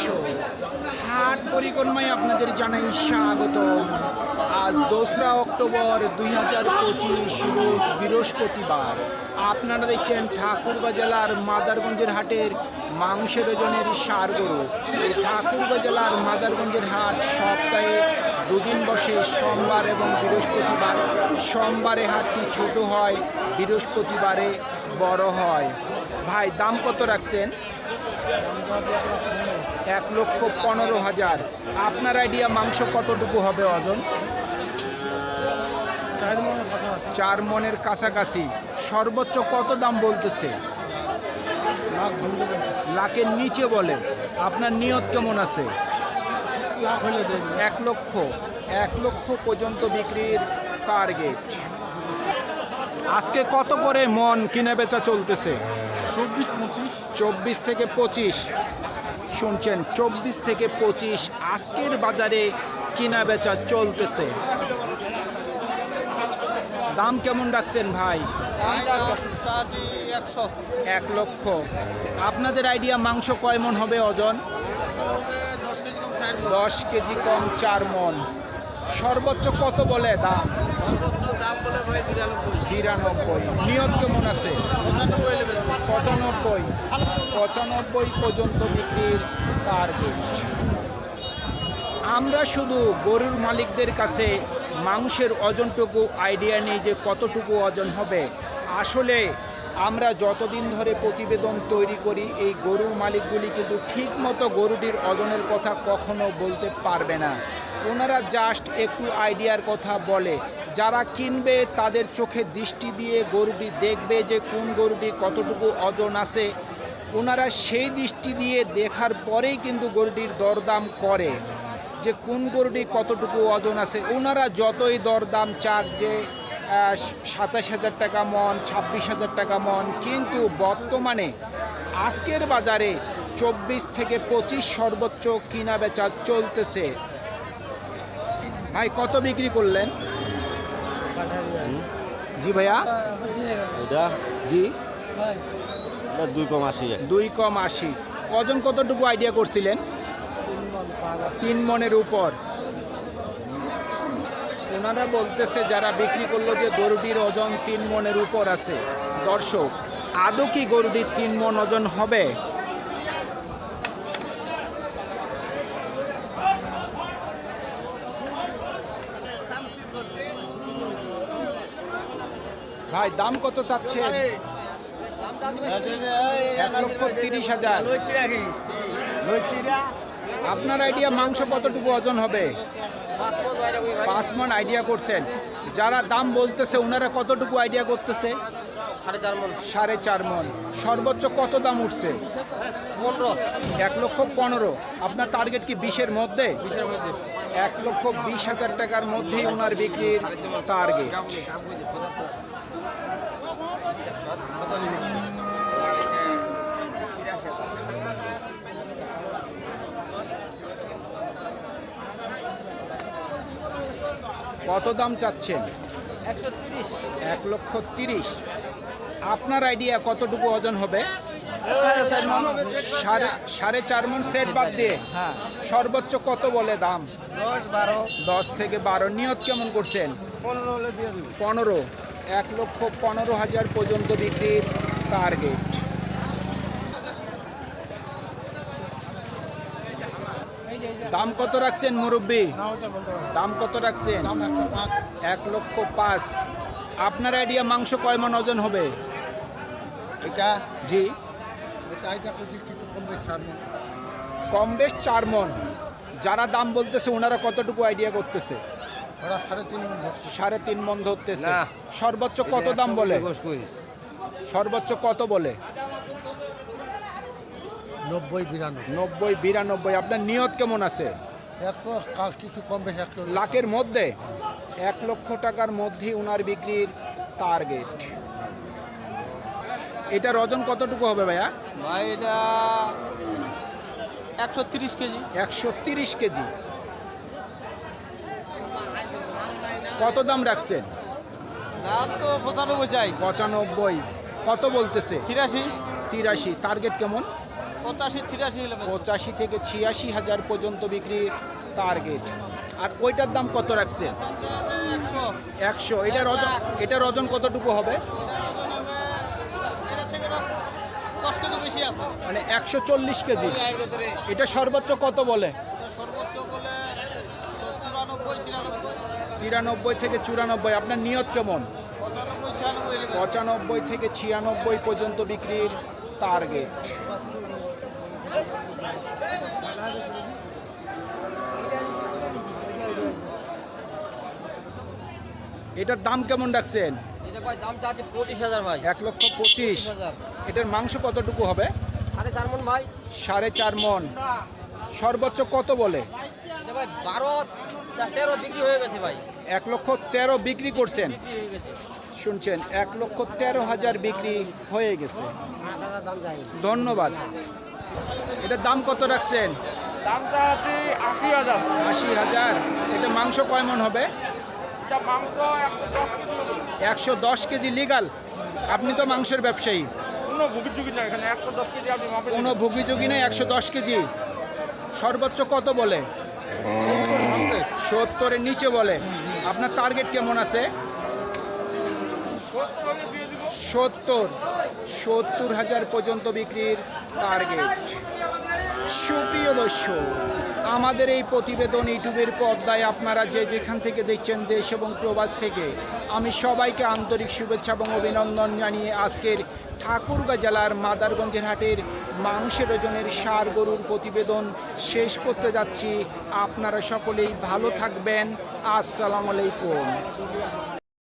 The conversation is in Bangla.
দর্শক হাট পরিক্রমায় আপনাদের জানাই স্বাগত আজ দোসরা অক্টোবর দুই হাজার পঁচিশ রোজ বৃহস্পতিবার। আপনারা দেখছেন ঠাকুরগাঁ জেলার মাদারগঞ্জের হাটের মাংসের ওজনের সার গরু এই ঠাকুরগাঁ জেলার মাদারগঞ্জের হাট সপ্তাহে দুদিন বসে সোমবার এবং বৃহস্পতিবার। সোমবারে হাটটি ছোট হয়, বৃহস্পতিবারে বড় হয়। ভাই, দাম কত রাখছেন? এক লক্ষ পনেরো হাজার। আপনার আইডিয়া মাংস কতটুকু হবে ওজন চার মনের কাছাকাছি। সর্বোচ্চ কত দাম বলতেছে? লাখের নিচে বলে। আপনার নিয়ত কেমন আছে? এক লক্ষ। এক লক্ষ পর্যন্ত বিক্রির টার্গেট আজকে কত করে মন কিনে বেচা চলতেছে? চব্বিশ পঁচিশ। চব্বিশ থেকে পঁচিশ। শুনছেন, চব্বিশ থেকে পঁচিশ আজকের বাজারে কিনা বেচা চলতেছে। দাম কেমন রাখছেন ভাই? এক লক্ষ। আপনাদের আইডিয়া মাংস কয় মন হবে চার দশ কেজি কম চার মন। সর্বোচ্চ কত বলে দাম? সর্বোচ্চ দাম বলে ভাই বিরানব্বই বিরানব্বই নিয়ত কেমন আছে? পঁচানব্বই পঁচানব্বই। পঁচানব্বই পর্যন্ত বিক্রির টার্গেট আমরা শুধু গরুর মালিকদের কাছে মাংসের ওজনটুকু আইডিয়া নেই যে কতটুকু ওজন হবে। আসলে আমরা যতদিন ধরে প্রতিবেদন তৈরি করি এই গরুর মালিকগুলি কিন্তু ঠিকমতো গরুটির ওজনের কথা কখনো বলতে পারবে না। ওনারা জাস্ট একটু আইডিয়ার কথা বলে। যারা কিনবে তাদের চোখে দৃষ্টি দিয়ে গরুটি দেখবে যে কোন গরুটি কতটুকু ওজন আছে। ওনারা সেই দৃষ্টি দিয়ে দেখার পরেই কিন্তু গরুটির দরদাম করে যে কোন গরুটি কতটুকু ওজন আছে। ওনারা যতই দরদাম চাক যে সাতাশ হাজার টাকা মন, ছাব্বিশ হাজার টাকা মন, কিন্তু বর্তমানে আজকের বাজারে চব্বিশ থেকে পঁচিশ সর্বোচ্চ কিনা বেচা চলতেছে। ভাই, কত বিক্রি করলেন? জি ভাইয়া? এটা? জি। দুই কম আশি। দুই কম আশি। ওজন কতটুকু আইডিয়া করছিলেন? তিন মনের উপর। ওনারা বলতেছে যারা বিক্রি করল যে গরুটির ওজন তিন মনের উপর আছে। দর্শক আদৌ কি গরুটির তিন মন ওজন হবে? ভাই দাম কত চাচ্ছেন? এক লক্ষ তিরিশ হাজার। আপনার আইডিয়া মাংস কতটুকু ওজন হবে? পাঁচ মন আইডিয়া করছেন। যারা দাম বলতেছে ওনারা কতটুকু আইডিয়া করতেছে? সাড়ে চার মন। সর্বোচ্চ কত দাম উঠছে? পনেরো। এক লক্ষ পনেরো। আপনার টার্গেট কি বিশের মধ্যে? এক লক্ষ বিশ হাজার টাকার মধ্যেই ওনার বিক্রির টার্গেট কত দাম চাচ্ছেন? এক লক্ষ তিরিশ। আপনার আইডিয়া কতটুকু ওজন হবে? সাড়ে চার মন। সাড়ে সাড়ে চার মন সেট বাদ দিয়ে। হ্যাঁ। সর্বোচ্চ কত বলে দাম? দশ থেকে বারো। নিয়ত কেমন করছেন? পনেরো এক লক্ষ পনেরো হাজার পর্যন্ত বিক্রির টার্গেট দাম কত রাখছেন মুরব্বী? দাম কত রাখছেন? এক লক্ষ পাঁচ। আপনার আইডিয়া মাংস কয় মন ওজন হবে? এটা? জি। কম বেশ চার মন যারা দাম বলতেছে ওনারা কতটুকু আইডিয়া করতেছে? ওরা সাড়ে তিন মন সাড়ে তিন মন ধরতেছে। সর্বোচ্চ কত দাম বলে? সর্বোচ্চ কত বলে? নব্বই বিরানব্বই। নব্বই বিরানব্বই। আপনার নিয়ত কেমন আছে? একশো কা- কিছু কম বেশি একশো লাখের মধ্যে? এক লক্ষ টাকার মধ্যেই ওনার বিক্রির টার্গেট এটার ওজন কতটুকু হবে ভাইয়া? ভাই এটা একশো তিরিশ কেজি। একশো তিরিশ কেজি। কত দাম রাখছেন? দাম তো পঁচানব্বই চাই। পঁচানব্বই। কত বলতেছে? ছিয়াশি তিরাশি। টার্গেট কেমন? পঁচাশি ছিয়াশি পঁচাশি থেকে ছিয়াশি হাজার পর্যন্ত বিক্রির টার্গেট আর ওইটার দাম কত রাখছে? একশো। এটার ওজন এটার ওজন কতটুকু হবে? মানে একশো চল্লিশ কেজি। এটা সর্বোচ্চ কত বলে? তিরানব্বই। থেকে চুরানব্বই। আপনার নিয়ত কেমন। পঁচানব্বই থেকে ছিয়ানব্বই পর্যন্ত বিক্রির টার্গেট এটার দাম কেমন হাজার এক লক্ষ পঁচিশ। এটার মাংস কতটুকু হবে? সাড়ে চার মন সর্বোচ্চ কত বলে? বারো তেরো বিক্রি হয়ে গেছে ভাই। এক লক্ষ তেরো বিক্রি করছেন। হয়ে শুনছেন এক লক্ষ তেরো হাজার বিক্রি হয়ে গেছে। যাই ধন্যবাদ। এটার দাম কত রাখছেন? দামটা আছে আশি হাজার। আশি হাজার। এটা মাংস কয় মন হবে? এটা মাংস একশো দশ কেজি লিগাল আপনি তো মাংসের ব্যবসায়ী। কোনো ভুগি চুগি না এখানে। একশো দশ কেজি আপনি কোনো ভুগিযোগী নেই একশো দশ কেজি। সর্বোচ্চ কত বলে? সত্তরের নিচে বলে। আপনার টার্গেট কেমন আছে? সত্তর। সত্তর হাজার পর্যন্ত বিক্রির টার্গেট সুপ্রিয় দর্শক, আমাদের এই প্রতিবেদন ইউটিউবের পর্দায় আপনারা যে যেখান থেকে দেখছেন দেশ এবং প্রবাস থেকে, আমি সবাইকে আন্তরিক শুভেচ্ছা এবং অভিনন্দন জানিয়ে আজকের ঠাকুরগাঁ জেলার মাদারগঞ্জের হাটের মাংসের ওজনের সার গরুর প্রতিবেদন শেষ করতে যাচ্ছি। আপনারা সকলেই ভালো থাকবেন। আসসালামু আলাইকুম।